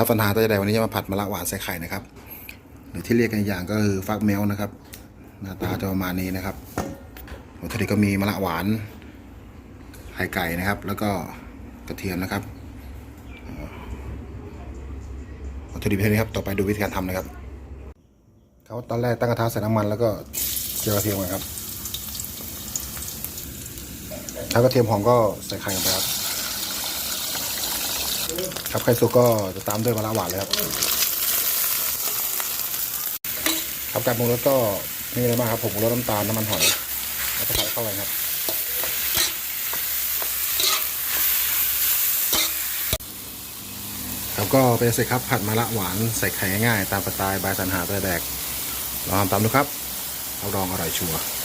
ถ้าปัญหาตัวใดวันนี้จะมาผัดมะละหวานใส่ไข่นะครับ หรือที่เรียกกันอย่างก็คือฟักแมวนะครับ หน้าตาจะประมาณนี้นะครับวัตถุดิบก็มีมะละหวานไข่ไก่นะครับ แล้วก็กระเทียมนะครับอ่อวัตถุดิบเท่านี้ครับต่อไปดูวิธีการทำนะครับเขาตอนแรกตั้งกระทะใส่น้ำมันแล้วก็เจียวกระเทียมก่อนครับถ้ากระเทียมหอมก็ใส่ไข่ลงไปครับ ครับไข่สุกก็จะตามด้วยมะละหวานเลยครับครับการปรุงรสก็มีอะไรมากครับผมปรุงรสน้ำตาลน้ำมันหอยแล้วก็ใส่เข้าไปครับครับก็เป็นเสร็จครับผัดมะละหวานใส่ไข่ง่ายๆตามสไตล์บายสันหาตัวแดกลองทำตามดูครับรับรองอร่อยชัวร์